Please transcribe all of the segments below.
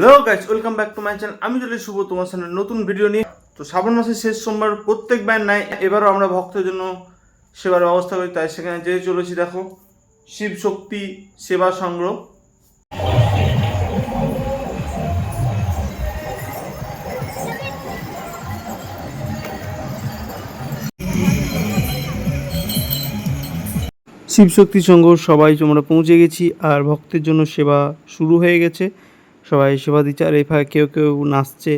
Hello guys welcome back to my channel আমি চলে শুভ, তোমার সামনে নতুন ভিডিও নিয়ে। তো শ্রাবণ মাসের শেষ সোমবার প্রত্যেক ব্যান নাই, এবারও আমরা ভক্তের জন্য সেবার ব্যবস্থা করি। তাই সেখানে যেয়ে চলেছি, দেখো, শিব শক্তি সেবা সংগ্রহ। শিবশক্তি সংঘ সবাই আমরা পৌঁছে গেছি, আর ভক্তের জন্য সেবা শুরু হয়ে গেছে। সবাই সেবা দিচ্ছে। আর এভাবে কেউ কেউ নাচছে,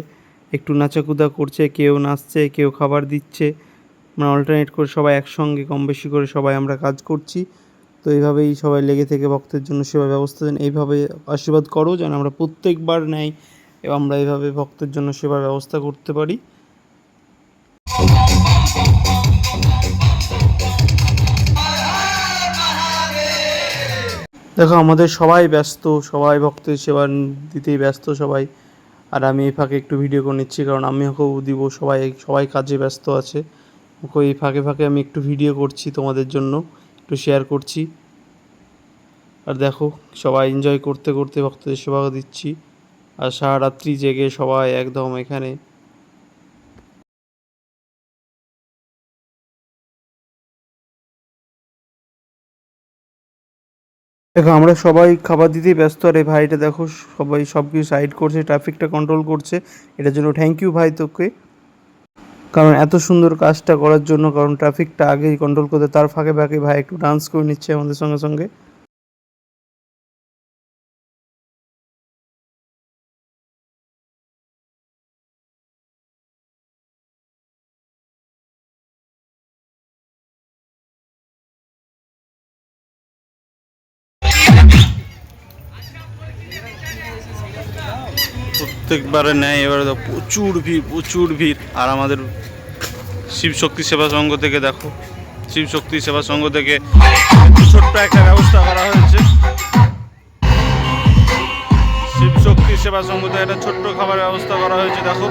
একটু নাচাকুদা করছে, কেউ নাচছে, কেউ খাবার দিচ্ছে। মানে অল্টারনেট করে সবাই একসঙ্গে, কম বেশি করে সবাই আমরা কাজ করছি। তো এইভাবেই সবাই লেগে থেকে ভক্তের জন্য সেবা ব্যবস্থা দেন এইভাবে আশীর্বাদ করো, যেন আমরা প্রত্যেকবার এবং আমরা এইভাবে ভক্তের জন্য সেবার ব্যবস্থা করতে পারি। দেখো, আমাদের সবাই ব্যস্ত, সবাই ভক্তের সেবা দিতেই ব্যস্ত সবাই। আর আমি এই ফাঁকে একটু ভিডিও করে নিচ্ছি, কারণ আমি ওকেও দিব, সবাই সবাই কাজে ব্যস্ত আছে। ওকে, এই ফাঁকে ফাঁকে আমি একটু ভিডিও করছি তোমাদের জন্য, একটু শেয়ার করছি। আর দেখো, সবাই এনজয় করতে করতে ভক্তদের সেবা দিচ্ছি। আর সারা রাত্রি জেগে সবাই একদম এখানে দেখো, আমরা সবাই খাবার দিতেই ব্যস্ত। আর এই ভাইটা দেখো, সবাই সব কিছু সাইড করছে ট্রাফিকটা কন্ট্রোল করছে। এটার জন্য থ্যাংক ইউ ভাই তোকে। কারণ এত সুন্দর কাজটা করার জন্য, কারণ ট্রাফিকটা আগেই কন্ট্রোল করতে তার ফাঁকে ফাঁকে ভাই একটু ডান্স করে নিচ্ছে আমাদের সঙ্গে সঙ্গে। প্রত্যেকবারে নেয়, এবারে তো প্রচুর ভিড় প্রচুর ভিড়। আর আমাদের শিবশক্তি সেবা সংঘ থেকে দেখো শিবশক্তি সেবা সংঘ থেকে ছোট্ট একটা ব্যবস্থা করা হয়েছে। শিবশক্তি সেবা সংঘ থেকে একটা ছোট্ট খাবার ব্যবস্থা করা হয়েছে, দেখো।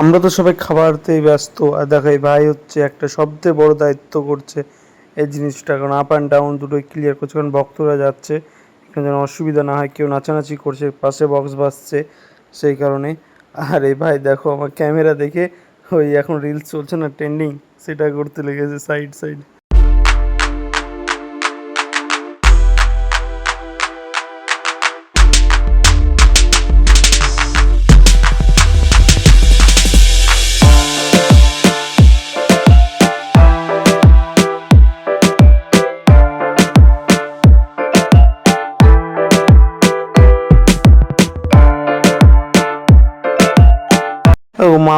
আমরা তো সবাই খাবারতেই ব্যস্ত, আর দেখো এই ভাই হচ্ছে একটা সবচেয়ে বড় দায়িত্ব করছে এই জিনিসটা। কারণ আপ অ্যান্ড ডাউন দুটোই ক্লিয়ার করছে, কারণ ভক্তরা যাচ্ছে, এখানে যেন অসুবিধা না হয়, কেউ নাচানাচি করছে, পাশে বক্স বাজছে সেই কারণে। আর এই ভাই দেখো, আমার ক্যামেরা দেখে ওই এখন রিলস চলছে না ট্রেন্ডিং সেটা করতে লেগেছে সাইড সাইড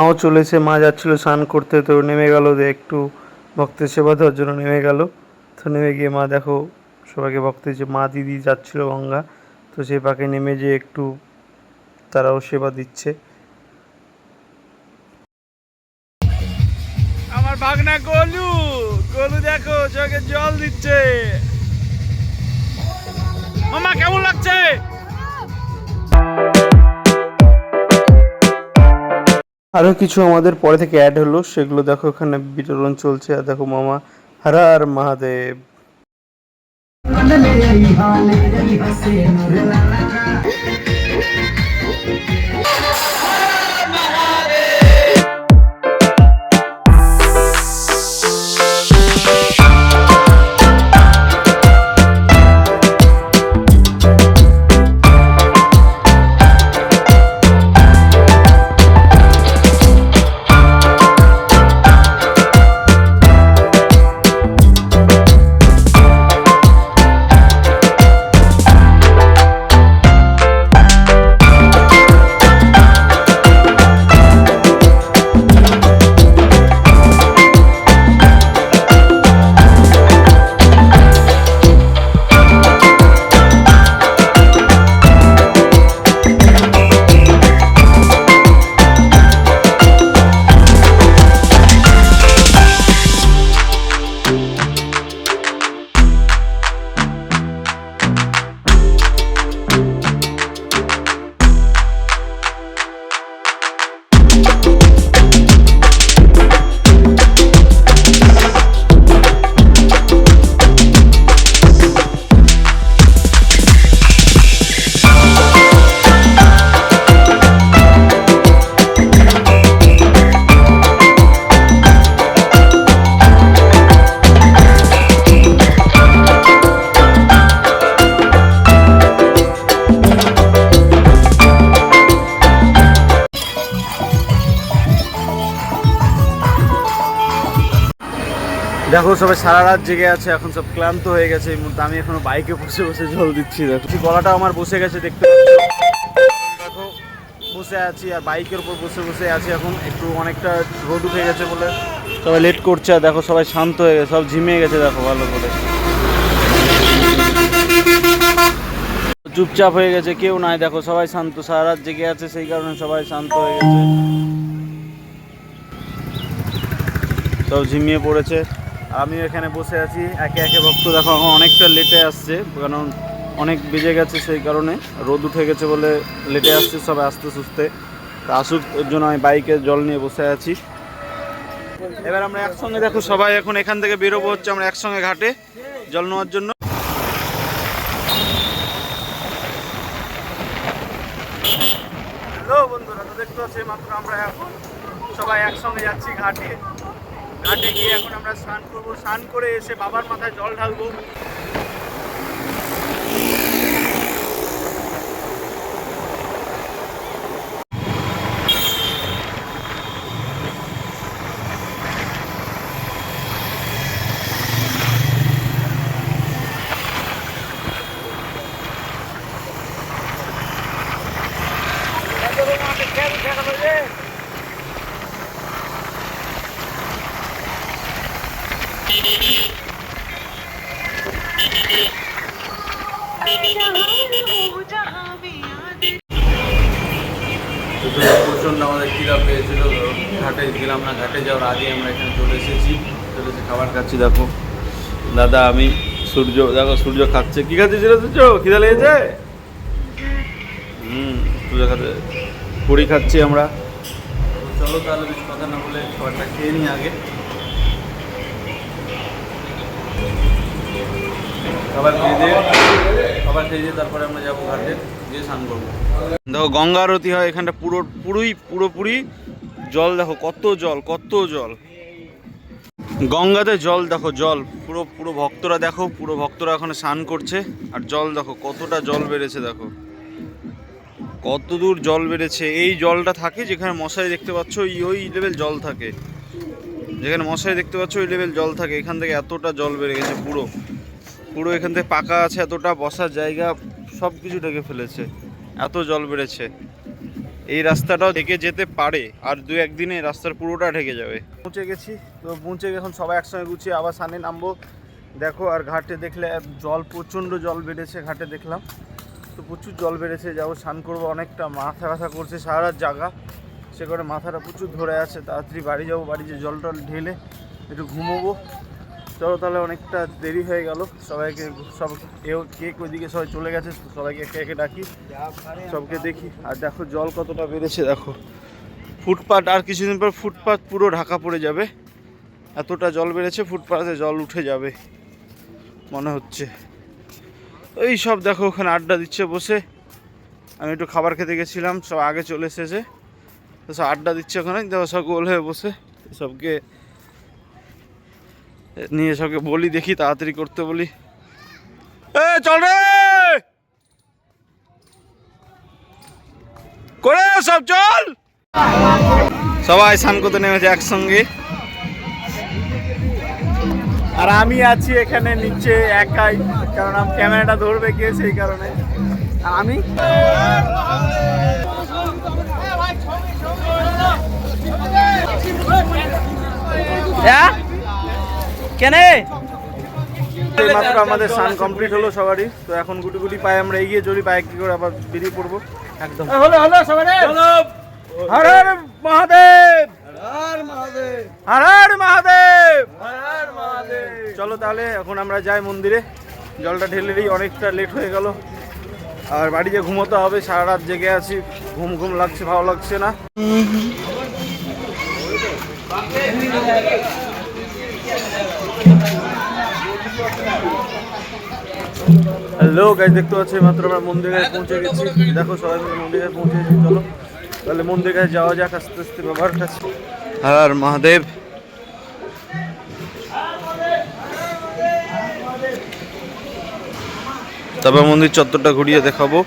মাও চলেছে, মা যাচ্ছিল স্নান করতে, তো নেমে গেল একটু ভক্তের সেবা দেওয়ার জন্য নেমে গেল। তো নেমে গিয়ে মা দেখো, সবাইকে ভক্তের যে মা দিদি যাচ্ছিল গঙ্গা, তো সেই পাকে নেমে যে একটু তারাও সেবা দিচ্ছে। আমার ভাগনা গোলু গোলু দেখো, চোখে জল দিচ্ছে। মামা, কেমন লাগছে? আরও কিছু আমাদের পরে থেকে অ্যাড হলো, সেগুলো দেখো এখানে বিতরণ চলছে। আর দেখো মামা হরার মহাদেব। দেখো, সবাই সারা রাত জেগে আছে, এখন সব ক্লান্ত হয়ে গেছে এই মুহূর্তে। আমি এখনও বাইকে বসে বসে জল দিচ্ছি, দেখো। গলাটা আমার বসে গেছে, দেখতে দেখো, বসে আছি আর বাইকের উপর বসে বসে আছি এখন। একটু অনেকটা রোদ উঠে গেছে বলে। সবাই লেট করছে, আর দেখো, সবাই শান্ত হয়ে গেছে, সব ঝিমিয়ে গেছে, দেখো, ভালো করে। চুপচাপ হয়ে গেছে, কেউ নাই, দেখো, সবাই শান্ত। সারা রাত জেগে আছে, সেই কারণে সবাই শান্ত হয়ে গেছে। সব ঝিমিয়ে পড়েছে। আমি এখানে বসে আছি। একে একে ভক্ত দেখো অনেকটা লেটে আসছে, কারণ অনেক বেজে গেছে সেই কারণে। রোদ উঠে গেছে বলে লেটে আসছে, সবাই আস্তে সুস্তে তা আসুক জন্য আমি বাইকে জল নিয়ে বসে আছি। এবার আমরা একসঙ্গে দেখো, সবাই এখন এখান থেকে বেরোবো হচ্ছে আমরা একসঙ্গে ঘাটে জল নেওয়ার জন্য। দেখতে পাচ্ছি মাত্র আমরা এখন সবাই একসঙ্গে যাচ্ছি ঘাটে। ঘাটে গিয়ে এখন আমরা স্নান করব। স্নান করে এসে বাবার মাথায় জল ঢালবো। আমাদের খিদা পেয়েছিল ঘাটে গেলাম না, ঘাটে যাওয়ার আগে আমরা এখানে চলে এসেছি। চলে এসে খাবার খাচ্ছি, দেখো। দাদা, আমি সূর্য, দেখো, সূর্য খাচ্ছে। কি খাচ্ছে ছিল সূর্য? খিদা লেগেছে? হুম, সূর্য খাচ্ছে। পুরি খাচ্ছি আমরা। চলো তাহলে বেশি কথা না বলে খাবারটা খেয়ে নিই আগে। খাবার খেয়ে দিয়ে খাবার খেয়ে দিয়ে তারপরে আমরা যাব ঘাটে গিয়ে স্নান করব। দেখো, গঙ্গা আরতি হয় এখানটা পুরো, পুরোই পুরোপুরি জল দেখো, কত জল কত জল। গঙ্গাতে জল দেখো, জল, পুরো পুরো ভক্তরা দেখো, পুরো ভক্তরা এখন স্নান করছে। আর জল দেখো, কতটা জল বেড়েছে দেখো। কত দূর জল বেড়েছে। এই জলটা থাকে যেখানে মশারি দেখতে পাচ্ছ, ওই ওই লেভেল জল থাকে। যেখানে মশারি দেখতে পাচ্ছ, ওই লেভেল জল থাকে। এখান থেকে এতটা জল বেড়ে গেছে পুরো। পুরো এখান থেকে পাকা আছে, এতটা বসার জায়গা সব কিছু ঢেকে ফেলেছে। এত জল বেড়েছে। এই রাস্তাটাও ঢেকে যেতে পারে, আর দু একদিনে রাস্তার পুরোটা ঢেকে যাবে। পৌঁছে গেছি, তো পৌঁছে এখন সবাই একসঙ্গে গুছিয়ে আবার সানে নামবো। দেখো, আর ঘাটে দেখলে জল, প্রচণ্ড জল বেড়েছে ঘাটে দেখলাম। তো প্রচুর জল বেড়েছে, যাব স্নান করব অনেকটা। মাথা ব্যথা করছে সারা জায়গা সে করে মাথাটা প্রচুর ধরে আছে, তাড়াতাড়ি বাড়ি যাব, বাড়ি যে জল টল ঢেলে একটু ঘুমোবো। চলো তাহলে অনেকটা দেরি হয়ে গেল। সবাইকে সব কেউ কেক ওইদিকে সবাই চলে গেছে, সবাইকে একে একে ডাকি। সবকে দেখি। আর দেখো, জল কতটা বেড়েছে দেখো। ফুটপাথ আর কিছুদিন পর ফুটপাথ পুরো ঢাকা পড়ে যাবে। এতটা জল বেড়েছে ফুটপাথে জল উঠে যাবে, মনে হচ্ছে। এই সব দেখো, ওখানে আড্ডা দিচ্ছে বসে। আমি একটু খাবার খেতে গেছিলাম, সব আগে চলে এসেছে। সব আড্ডা দিচ্ছে ওখানে, দেখো সব গোল হয়ে বসে। সবকে নিয়ে সবকে বলি দেখি তাড়াতাড়ি করতে বলি এ চল রে করে সব চল সবাই স্নান করতে নেমেছে একসঙ্গে আর আমি আছি এখানে নিচে একাই কারণ আমি ক্যামেরাটা ধরবে কে সেই কারণে আর আমি কেনে? মাত্র আমাদের স্নান কমপ্লিট হলো সবারই। তো এখন গুটি গুটি পায়ে আমরা এগিয়ে চলি বাইক কি করে আবার বেরিয়ে পড়ব। একদম। হলো হলো সবাই হর হর মহাদেব! হর হর মহাদেব! চলো তাহলে এখন আমরা যাই মন্দিরে। জলটা ঢেলে দিই অনেকটা লেট হয়ে গেল। আর বাড়ি যে ঘুমোতে হবে সারা রাত জেগে আছি। ঘুম ঘুম লাগছে ভালো লাগছে না। হ্যালো গাইজ দেখতে পাচ্ছি মাত্র আমরা মন্দিরে পৌঁছে গেছি। দেখো সবাই মিলে মন্দিরে পৌঁছে গেছি, চলো। তাহলে মন্দির কাছে যাওয়া যাক, আস্তে আস্তে বাবার কাছে। আর মহাদেব। তারপর মন্দির চত্বরটা ঘুরিয়ে দেখাবো।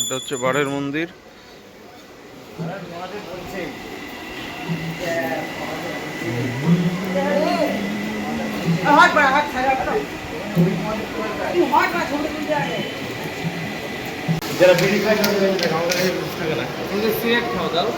এটা হচ্ছে বাড়ের মন্দির। যারা বিড়ি খায় তাদের আমাদের কাছে রুচ থাকে না কিন্তু সিগারেট খাও দাও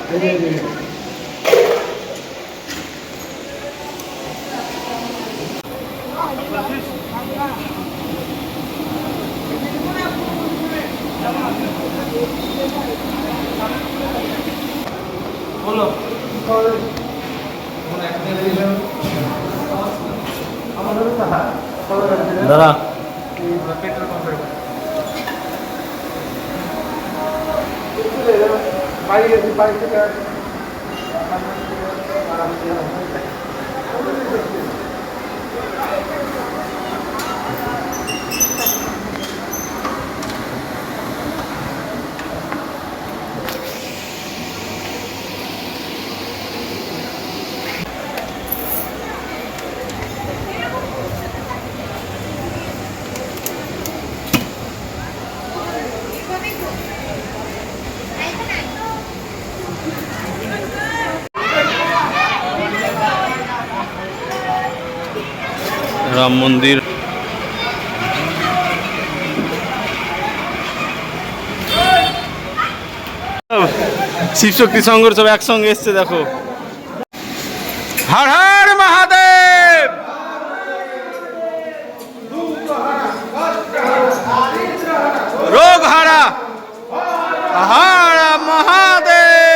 বাড়ি বাড়ি থেকে। রাম মন্দির। শিবশক্তি সংঘর সব একসঙ্গে এসছে দেখো। হর হর মহাদেব! রোগ হারা হর মহাদেব!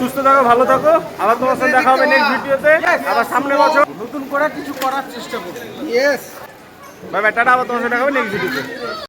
সুস্থ থাকো ভালো থাকো। আবার তোমার সাথে দেখা হবে নেক্সট ভিডিওতে আবার সামনে বছর। নতুন করে কিছু করার চেষ্টা করছি। ইয়েস ভাই আবার তোমার সাথে হবে নেক্সট ভিডিওতে